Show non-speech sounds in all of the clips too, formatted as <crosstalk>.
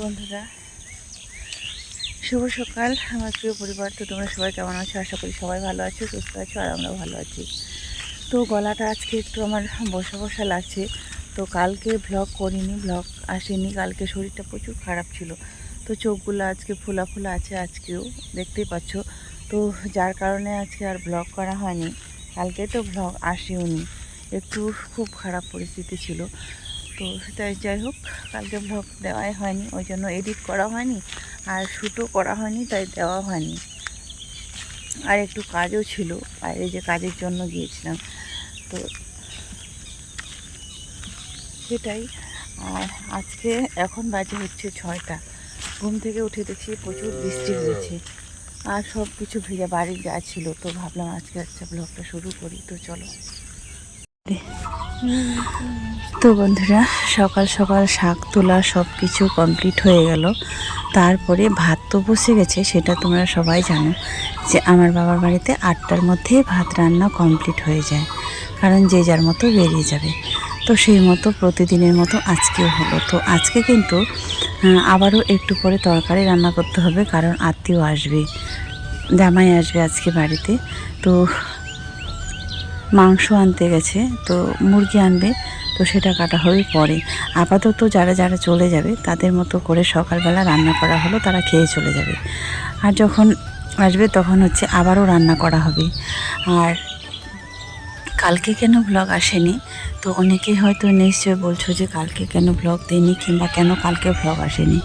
বন্ধুরা, শুভ সকাল আমার প্রিয় পরিবার। তো তোমরা সবাই কেমন আছো? আশা করি সবাই ভালো আছো, সুস্থ আছো, আর আমরাও ভালো আছি। তো গলাটা আজকে একটু আমার বসা বসা লাগছে। তো কালকে ব্লগ করিনি ব্লগ আসেনি। কালকে শরীরটা প্রচুর খারাপ ছিল। তো চোখগুলো আজকে ফোলা ফোলা আছে, আজকেও দেখতেই পাচ্ছ। তো যার কারণে আজকে আর ব্লগ করা হয়নি। কালকে তো ব্লগ আসেওনি। একটু খুব খারাপ পরিস্থিতি ছিল। তো তাই যাই হোক, কালকে ব্লগ দেওয়াই হয়নি, ওই জন্য এডিট করা হয়নি আর শ্যুটও করা হয়নি, তাই দেওয়া হয়নি। আর একটু কাজও ছিল, বাইরে যে কাজের জন্য গিয়েছিলাম, তো সেটাই। আর আজকে এখন বাজে হচ্ছে ছয়টা, ঘুম থেকে উঠে দেখছি প্রচুর বৃষ্টি হয়েছে। আর সব কিছু ভিজা বাড়ির যা ছিল, তো ভাবলাম আজকে আচ্ছা ব্লগটা শুরু করি, তো চলো। তো বন্ধুরা, সকাল সকাল শাক তোলা সব কিছু কমপ্লিট হয়ে গেল। তারপরে ভাত তো বসে গেছে, সেটা তোমরা সবাই জানো যে আমার বাবার বাড়িতে আটটার মধ্যে ভাত রান্না কমপ্লিট হয়ে যায়, কারণ যে যার মতো বেরিয়ে যাবে। তো সেই মতো প্রতিদিনের মতো আজকেও হলো। তো আজকে কিন্তু আবারও একটু পরে তরকারি রান্না করতে হবে, কারণ আত্মীয় আসবে, জামাই আসবে আজকে বাড়িতে। তো মাংস আনতে গেছে, তো মুরগি আনবে, তো সেটা কাটা হবে পরে। আপাতত যারা যারা চলে যাবে, তাদের মতো করে সকালবেলা রান্না করা হলো, তারা খেয়ে চলে যাবে। আর যখন আসবে, তখন হচ্ছে আবারও রান্না করা হবে। আর কালকে কেন ব্লগ আসেনি? তো অনেকেই হয়তো নিশ্চয় বলছো যে, কালকে কেন ব্লগ দেয়নি কিংবা কেন কালকে ব্লগ আসেনি?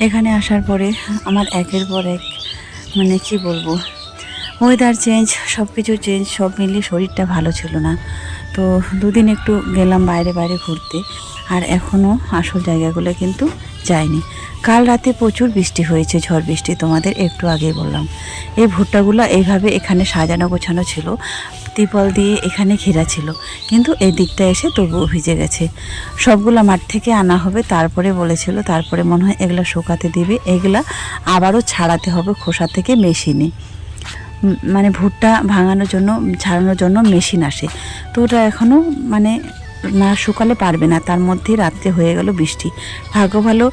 এখানে আসার পরে আমার একের পর এক মানে কি বলব? ওয়েদার চেঞ্জ সব কিছু চেঞ্জ সব মিলিয়ে শরীরটা ভালো ছিল না। তো দুদিন একটু গেলাম বাইরে বাইরে ঘুরতে। আর এখনও আসল জায়গাগুলো কিন্তু যায়নি কাল রাতে প্রচুর বৃষ্টি হয়েছে, ঝড় বৃষ্টি তোমাদের একটু আগেই বললাম। এই ভুট্টাগুলো এইভাবে এখানে সাজানো গোছানো ছিল ত্রিপল দিয়ে এখানে ঘেরা ছিল। কিন্তু এই দিকটা এসে তবুও ভিজে গেছে। সবগুলো মাঠ থেকে আনা হবে, তারপরে বলেছিল, তারপরে মনে হয় এগুলা শুকাতে দিবে, এগুলা আবারও ছাড়াতে হবে খোসা থেকে মেশিনে। মানে ভুট্টা ভাঙানোর জন্য, ছাড়ানোর জন্য মেশিন আসে। তো ওটা এখনও মানে না শুকালে পারবে না। তার মধ্যে রাত্রে হয়ে গেল বৃষ্টি। ভাগ্য ভালো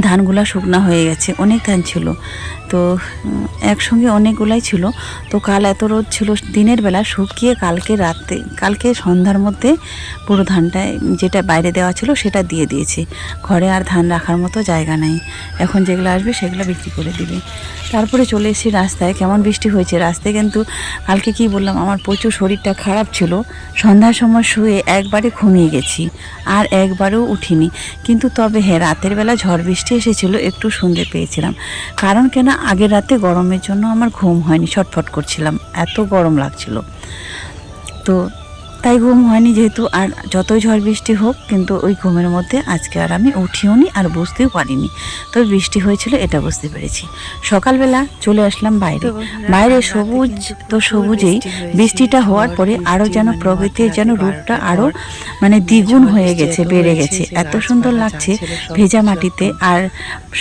ধানগুলা শুকনা হয়ে গেছে, অনেক ধান ছিল। তো একসঙ্গে অনেকগুলাই ছিল। তো কাল এত রোদ ছিল, দিনের বেলা শুকিয়ে কালকে রাতে, কালকে সন্ধ্যার মধ্যে পুরো ধানটা, যেটা বাইরে দেওয়া ছিল সেটা দিয়ে দিয়েছে। ঘরে আর ধান রাখার মতো জায়গা নাই। এখন যেগুলো আসবে সেগুলো বিক্রি করে দিবে। তারপরে চলে এসেছি রাস্তায়। কেমন বৃষ্টি হয়েছে? রাস্তায় কিন্তু কালকে কি বললাম, আমার প্রচুর শরীরটা খারাপ ছিল। সন্ধ্যার সময় শুয়ে একবারে ঘুমিয়ে গেছি, আর একবারও উঠিনি। কিন্তু তবে হ্যাঁ রাতের বেলা ঝড় বৃষ্টি এসেছিল, একটু শুনতে পেয়েছিলাম। কারণ কেন, আগের রাতে গরমের জন্য আমার ঘুম হয়নি, ছটফট করছিলাম। এত গরম লাগছিল। তো তাই ঘুম হয়নি যেহেতু আর যতই ঝড় বৃষ্টি হোক কিন্তু ওই ঘুমের মধ্যে আজকে আর আমি উঠিও নি আর বুঝতেও পারিনি। তো বৃষ্টি হয়েছিল এটা বুঝতে পেরেছি। সকালবেলা চলে আসলাম বাইরে। বাইরে সবুজ তো সবুজেই বৃষ্টিটা হওয়ার পরে আরও যেন প্রকৃতির যেন রূপটা আরও মানে দ্বিগুণ হয়ে গেছে বেড়ে গেছে। এত সুন্দর লাগছে ভেজা মাটিতে আর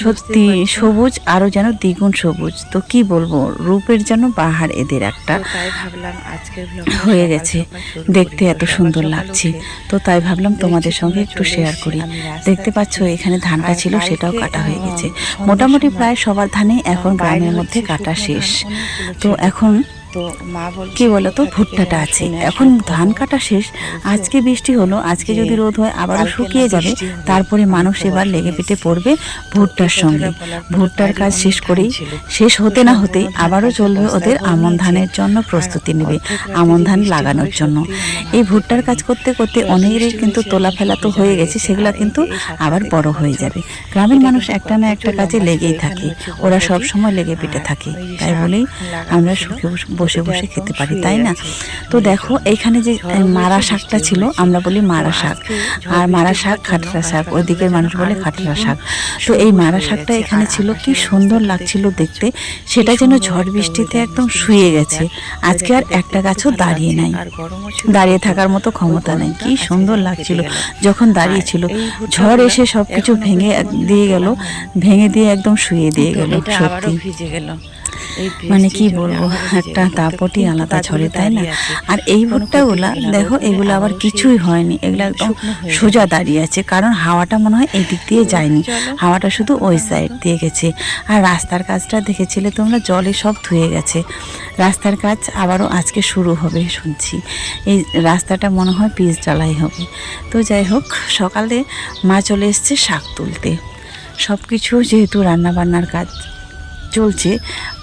সত্যি সবুজ আরও যেন দ্বিগুণ সবুজ। তো কি বলব রূপের যেন পাহাড় এদের একটা হয়ে গেছে। দেখতে এত সুন্দর লাগছে। তো তাই ভাবলাম তোমাদের সঙ্গে একটু শেয়ার করি। দেখতে পাচ্ছ, এখানে ধানটা ছিল, সেটাও কাটা হয়ে গেছে। মোটামুটি প্রায় সবার ধানেই এখন গ্রামের মধ্যে কাটা শেষ। তো এখন তো মা বল কি বলতো ভুট্টাটা আছে। এখন ধান কাটা শেষ আজকে বৃষ্টি হলো আজকে যদি রোদ হয় আবারও শুকিয়ে যাবে তারপরে মানুষ এবার লেগে পেটে পড়বে ভুট্টার সঙ্গে। ভুট্টার কাজ শেষ করেই শেষ হতে না হতেই আবারও চলবে ওদের আমন ধানের জন্য প্রস্তুতি নেবে আমন ধান লাগানোর জন্য। এই ভুট্টার কাজ করতে করতে অনেকেরই কিন্তু তোলা ফেলা তো হয়ে গেছে সেগুলো কিন্তু আবার বড় হয়ে যাবে। গ্রামের মানুষ একটা না একটা কাজে লেগেই থাকে। ওরা সব সময় লেগে পেটে থাকে তাই বলেই আমরা সুখে বসে বসে খেতে পারি তাই না? তো দেখো এইখানে যে মারা শাকটা ছিল আমরা বলি মারা শাক। আর মারা শাক খাটরা শাক ওইদিকের মানুষ বলে খাটরা শাক। তো এই মারা শাকটা এখানে ছিল কি সুন্দর লাগছিল দেখতে। সেটা যেন ঝড় বৃষ্টিতে একদম শুয়ে গেছে। আজকে আর একটা গাছও দাঁড়িয়ে নাই। দাঁড়িয়ে থাকার মতো ক্ষমতা নেই। কি সুন্দর লাগছিল। যখন দাঁড়িয়ে ছিল ঝড় এসে সবকিছু ভেঙে দিয়ে গেল ভেঙে দিয়ে একদম শুয়ে দিয়ে গেল সত্যি ভিজে গেল মানে কি বলব? একটা কিন্তু আলাদা ঝরে তাই না? আর এই ভুট্টাগুলা দেখো এগুলো আবার কিছুই হয়নি। এগুলো একদম সোজা দাঁড়িয়ে আছে কারণ হাওয়াটা মনে হয় এই দিক দিয়ে যায়নি। হাওয়াটা শুধু ওই সাইড দিয়ে গেছে। আর রাস্তার কাজটা দেখেছিলে তোমরা? জলে সব ধুয়ে গেছে। রাস্তার কাজ আবারও আজকে শুরু হবে শুনছি। এই রাস্তাটা মনে হয় পিচ জ্বালাই হবে। তো যাই হোক সকালে মা চলে এসছে শাক তুলতে। সব কিছু যেহেতু রান্নাবান্নার কাজ। চলছে,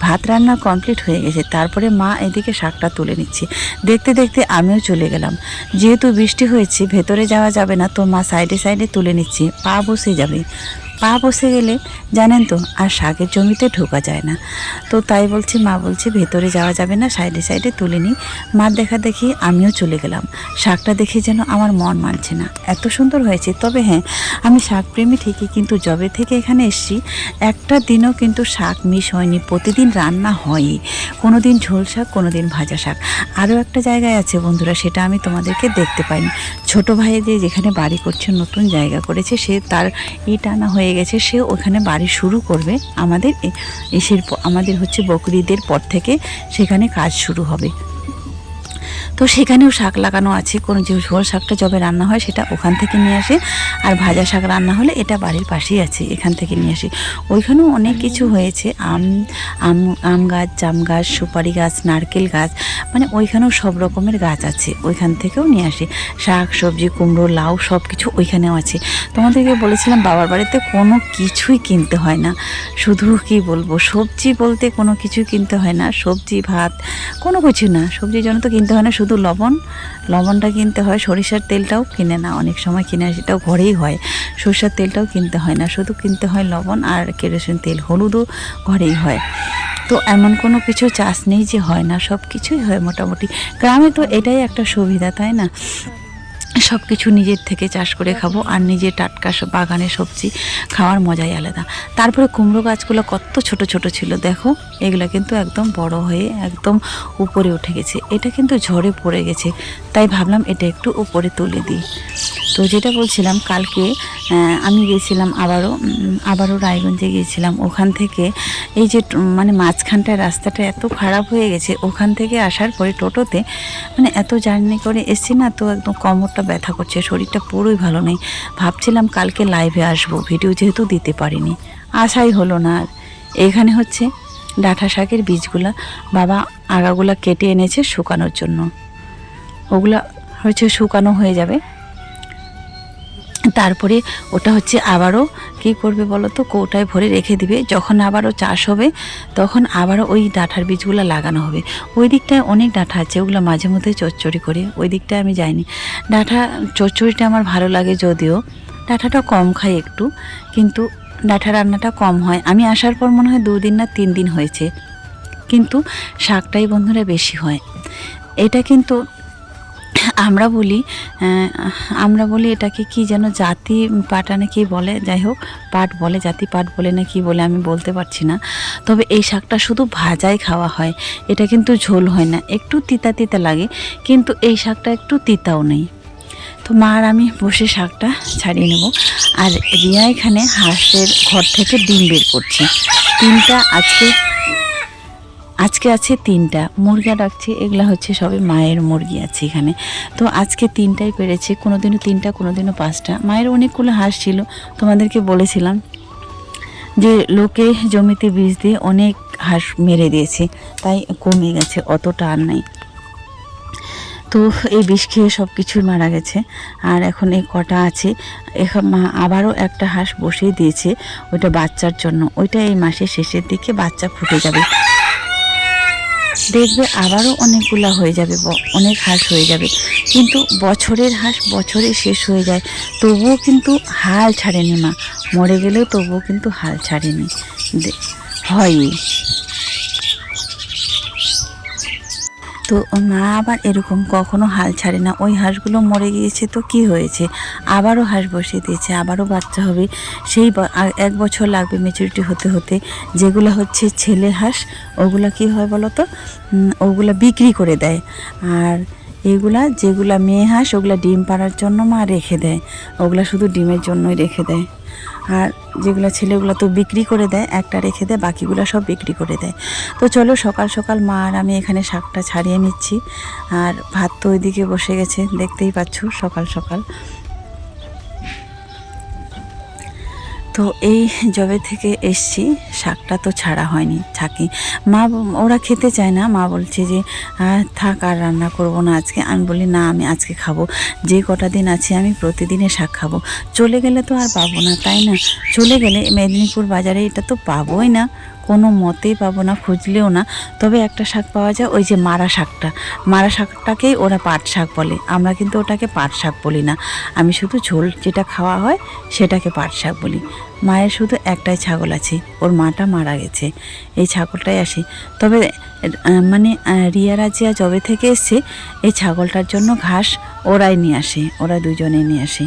ভাত রান্না কমপ্লিট হয়ে গেছে, তারপরে মা এদিকে শাকটা তুলে নিচ্ছে। দেখতে দেখতে আমিও চলে গেলাম। যেহেতু বৃষ্টি হয়েছে, ভেতরে যাওয়া যাবে না, তো মা সাইডে সাইডে তুলে নিচ্ছে, পা বসে যাবে। পা বসে গেলে, জানেন তো, আর শাকের জমিতে ঢোকা যায় না। তো তাই বলছি, মা বলছে, ভেতরে যাওয়া যাবে না, সাইডে সাইডে তুলে নিই মার দেখা দেখি আমিও চলে গেলাম। শাকটা দেখে যেন আমার মন মানছে না। এত সুন্দর হয়েছে। তবে হ্যাঁ আমি শাকপ্রেমী ঠিকই, কিন্তু জবে থেকে এখানে এসেছি, একটা দিনও কিন্তু শাক মিস হয়নি। প্রতিদিন রান্না হয়ই। কোনো দিন ঝোল শাক কোনো দিন ভাজা শাক। আরও একটা জায়গায় আছে বন্ধুরা, সেটা আমি তোমাদেরকে দেখতে পাইনি। ছোট ভাই যে যেখানে বাড়ি করছে, নতুন জায়গা করেছে, সে তার ই টানা হয়ে গেছে, সে ওখানে বাড়ি শুরু করবে। আমাদের এসের আমাদের হচ্ছে বকরিদের পর থেকে সেখানে কাজ শুরু হবে। তো সেখানেও শাক লাগানো আছে। কোনো যে ঝোল শাকটা যবে রান্না হয় সেটা ওখান থেকে নিয়ে আসে। আর ভাজা শাক রান্না হলে এটা বাড়ির পাশেই আছে, এখান থেকে নিয়ে আসি। ওইখানেও অনেক কিছু হয়েছে। আম আম আম গাছ, জাম গাছ, সুপারি গাছ, নারকেল গাছ মানে ওইখানেও সব রকমের গাছ আছে। ওইখান থেকেও নিয়ে আসি। শাক, সবজি, কুমড়ো, লাউ সব কিছু ওইখানেও আছে। তোমাদেরকে বলেছিলাম বাবার বাড়িতে কোনো কিছুই কিনতে হয় না। শুধু কি বলব, সবজি বলতে কোনো কিছু কিনতে হয় না। সবজি, ভাত, কোনো কিছু না। সবজির জন্য তো কিনতে হয় না, শুধু লবণ, লবণটা কিনতে হয়, সরিষার তেলটাও কিনে না, অনেক সময় কিনে সেটাও ঘরেই হয়। সরিষার তেলটাও কিনতে হয় না, শুধু কিনতে হয় লবণ আর কেরোসিন তেল, হলুদও ঘরেই হয়। তো এমন কোনো কিছু চাষ নেই যে হয় না সব কিছুই হয় মোটামুটি। গ্রামে তো এটাই একটা সুবিধা, তাই না? সব কিছু নিজের থেকে চাষ করে খাব। আর নিজে টাটকা সব বাগানে সবজি খাওয়ার মজাই আলাদা। তারপরে কুমড়ো গাছগুলো কত ছোট ছোট ছিল দেখো। এগুলো কিন্তু একদম বড় হয়ে একদম উপরে উঠে গেছে। এটা কিন্তু ঝড়ে পড়ে গেছে। তাই ভাবলাম এটা একটু উপরে তুলে দিই। তো যেটা বলছিলাম কালকে আমি গিয়েছিলাম আবারও আবারও রায়গঞ্জে গিয়েছিলাম। ওখান থেকে এই যে মানে মাঝখানটায় রাস্তাটা এত খারাপ হয়ে গেছে। ওখান থেকে আসার পরে টোটোতে মানে এত জার্নি করে এসছি না তো একদম কোমরটা ব্যথা করছে, শরীরটা পুরোই ভালো নেই। ভাবছিলাম কালকে লাইভে আসব ভিডিও যেহেতু দিতে পারিনি। আশাই হলো না আর। এখানে হচ্ছে ডাঁটা শাকের বীজগুলা বাবা আগাগুলা কেটে এনেছে শুকানোর জন্য। ওগুলা হচ্ছে শুকানো হয়ে যাবে। তারপরে ওটা হচ্ছে আবারও কি করবে বলো তো? কৌটায় ভরে রেখে দিবে। যখন আবারও চাষ হবে, তখন আবারও ওই ডাঁটার বীজগুলো লাগানো হবে। ওই দিকটায় অনেক ডাঁটা আছে, ওগুলো মাঝে মধ্যে চচ্চড়ি করে। ওই দিকটায় আমি যাইনি। ডাঁটা চচ্চড়িটা আমার ভালো লাগে যদিও। ডাঁটাটা কম খাই একটু, কিন্তু ডাঁটা রান্নাটা কম হয়। আমি আসার পর মনে হয় দুদিন না তিন দিন হয়েছে। কিন্তু শাকটাই বন্ধুরা বেশি হয়। এটা কিন্তু আমরা বলি আমরা বলি এটাকে কি যেন জাতি পাটা না কি বলে, যাই হোক পাট বলে, জাতি পাট বলে না কি বলে আমি বলতে পারছি না। তবে এই শাকটা শুধু ভাজাই খাওয়া হয়, এটা কিন্তু ঝোল হয় না, একটু তিতা তিতা লাগে, কিন্তু এই শাকটা একটু তিতাও নেই। তো মা আর আমি বসে শাকটা ছাড়িয়ে নেব, আর রিয়া এখানে হাঁসের ঘর থেকে ডিম বের করছে। তিনটা আজকে আজকে আছে তিনটা মুরগা ডাকছে, এগুলা হচ্ছে সবে মায়ের মুরগি আছে এখানে। তো আজকে তিনটাই পেরেছে, কোনোদিনও তিনটা, কোনোদিনও পাঁচটা। মায়ের অনেকগুলো হাঁস ছিল, তোমাদেরকে বলেছিলাম যে লোকে জমিতে বীজ দিয়ে অনেক হাঁস মেরে দিয়েছে, তাই কমে গেছে, অতটা আর নাই। তো এই বিষ খেয়ে সব কিছুই মারা গেছে, আর এখন এই কটা আছে। এখন মা আবারও একটা হাঁস বসিয়ে দিয়েছে, ওইটা বাচ্চার জন্য। ওইটা এই মাসের শেষের দিকে বাচ্চা ফুটে যাবে। দেখবে আবারও অনেকগুলা হয়ে যাবে অনেক হাঁস হয়ে যাবে। কিন্তু বছরের হাঁস বছরে শেষ হয়ে যায়। তবুও কিন্তু হাল ছাড়েনি মা। মরে গেলেও তবুও কিন্তু হাল ছাড়েনি। দে- তো মা আবার এরকম কখনো হাল ছাড়ে না। ওই হাঁসগুলো মরে গিয়েছে তো কি হয়েছে? আবারও হাঁস বসিয়ে দিয়েছে, আবারও বাচ্চা হবে। সেই এক বছর লাগবে মেচুরিটি হতে হতে। যেগুলো হচ্ছে ছেলে হাঁস, ওগুলা কি হয় বলো তো? ওগুলা বিক্রি করে দেয়। আর এগুলা যেগুলা মেয়ে হাঁস, ওগুলা ডিম পাড়ার জন্য মা রেখে দেয়। ওগুলা শুধু ডিমের জন্যই রেখে দেয়। আর যেগুলো ছেলেগুলো তো বিক্রি করে দেয়, একটা রেখে দেয়, বাকিগুলো সব বিক্রি করে দেয়। তো চলো সকাল সকাল মা আর আমি এখানে শাকটা ছাড়িয়ে নিচ্ছি। আর ভাত তো ওইদিকে বসে গেছে, দেখতেই পাচ্ছ সকাল সকাল। তো এই জবে থেকে এসছি শাকটা তো ছাড়া হয়নি থাকি। মা ওরা খেতে চায় না মা বলছে যে "আহ, থাক আর রান্না করব না আজকে। আমি বলি না আমি আজকে খাব। যে কটা দিন আছে আমি প্রতিদিনে শাক খাব। চলে গেলে তো আর পাবো না তাই না? চলে গেলে মেদিনীপুর বাজারে এটা তো পাবোই না। কোনো মতেই পাবো না খুঁজলেও না। তবে একটা শাক পাওয়া যায় ওই যে মারা শাকটা। মারা শাকটাকেই ওরা পাট শাক বলে। আমরা কিন্তু ওটাকে পাট শাক বলি না। আমি শুধু ঝোল যেটা খাওয়া হয় সেটাকে পাট শাক বলি। মায়ের শুধু একটাই ছাগল আছে ওর মাটা মারা গেছে। এই ছাগলটাই আসে। তবে মানে আহ, রিয়া রাজিয়া জবে থেকে এসছে এই ছাগলটার জন্য ঘাস ওরাই নিয়ে আসে ওরা দুজনে নিয়ে আসে।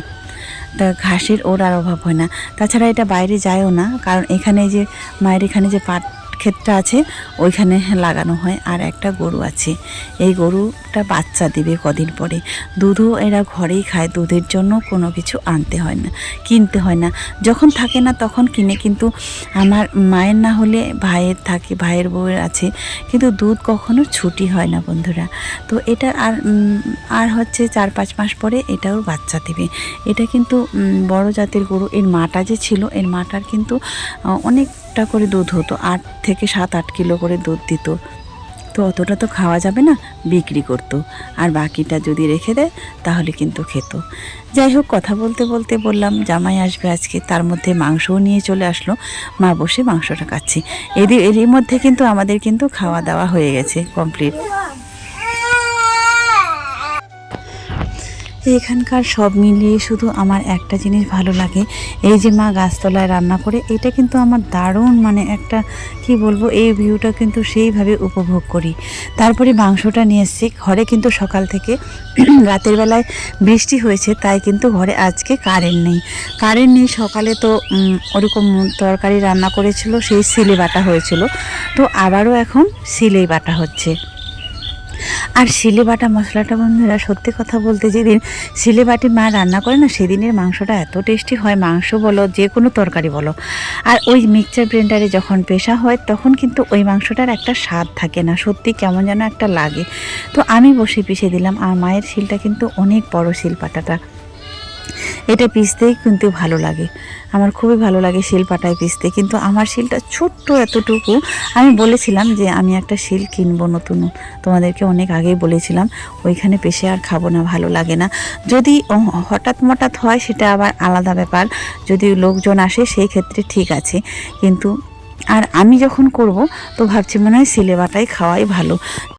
ঘাসের ওর আর অভাব হয় না। তাছাড়া এটা বাইরে যায়ও না, কারণ এখানে যে, মায়ের এখানে যে পাট ক্ষেতটা আছে ওইখানে লাগানো হয় আর একটা গরু আছে। এই গরুটা বাচ্চা দেবে কদিন পরে। দুধও এরা ঘরেই খায় দুধের জন্য কোনো কিছু আনতে হয় না কিনতে হয় না। যখন থাকে না তখন কিনে কিন্তু আমার মায়ের না হলে ভাইয়ের থাকে ভাইয়ের বউয়ের আছে কিন্তু দুধ কখনো ছুটি হয় না বন্ধুরা। তো এটা আর আর হচ্ছে চার পাঁচ মাস পরে এটাও বাচ্চা দেবে। এটা কিন্তু বড় জাতের গরু এর মাটা যে ছিল এর মাটার কিন্তু আহ, অনেকটা করে দুধ হতো, আট থেকে সাত, আট কিলো করে দুধ দিত। তো অতটা তো খাওয়া যাবে না, বিক্রি করতো। আর বাকিটা যদি রেখে দেয়, তাহলে কিন্তু খেত। যাই হোক, কথা বলতে বলতে বললাম, জামাই আসবে আজকে, তার মধ্যে মাংসও নিয়ে চলে আসলো। মা বসে মাংসটা খাচ্ছি। এদের, এরই মধ্যে কিন্তু আমাদের কিন্তু খাওয়া দাওয়া হয়ে গেছে কমপ্লিট এখানকার সব মিলিয়ে শুধু আমার একটা জিনিস ভালো লাগে, এই যে মা গাছতলায় রান্না করে, এটা কিন্তু আমার দারুণ মানে একটা, কি বলব, এই ভিউটা কিন্তু সেইভাবে উপভোগ করি। তারপরে মাংসটা নিয়ে এসেছি, ঘরে কিন্তু সকাল থেকে <clears throat> রাতের বেলায় বৃষ্টি হয়েছে, তাই কিন্তু ঘরে আজকে কারেন্ট নেই। কারেন্ট নেই সকালে তো ওরকম তরকারি রান্না করেছিল, সেই সিলে বাটা হয়েছিল। তো আবারও এখন সিলেই বাটা হচ্ছে। আর শিলে বাটা মশলাটা বন্ধুরা, সত্যি কথা বলতে যেদিন শিলে বাটি মা রান্না করে না, সেদিনের মাংসটা এত টেস্টি হয়, মাংস বলো, যে কোনো তরকারি বলো। আর ওই মিক্সচার গ্রাইন্ডারে যখন পেশা হয়, তখন কিন্তু ওই মাংসটার একটা স্বাদ থাকে না। সত্যি কেমন যেন একটা লাগে। তো আমি বসে পিষে দিলাম, আর মায়ের শিলটা কিন্তু অনেক বড় শিল পাটাটা এটা পিসতেই কিন্তু ভালো লাগে। আমার খুবই ভালো লাগে শিল পাটায় পিসতে কিন্তু আমার শিলটা ছোট্ট এতটুকু। আমি বলেছিলাম যে আমি একটা শিল কিনবো নতুন। তোমাদেরকে অনেক আগেই বলেছিলাম, ওইখানে পেশে আর খাব না, ভালো লাগে না। যদি হঠাৎ মঠাৎ হয় সেটা আবার আলাদা ব্যাপার। যদি লোকজন আসে সেই ক্ষেত্রে ঠিক আছে। কিন্তু আর আমি যখন করব, তো ভাবছি মনে হয় সিলেবাটাই খাওয়াই ভালো।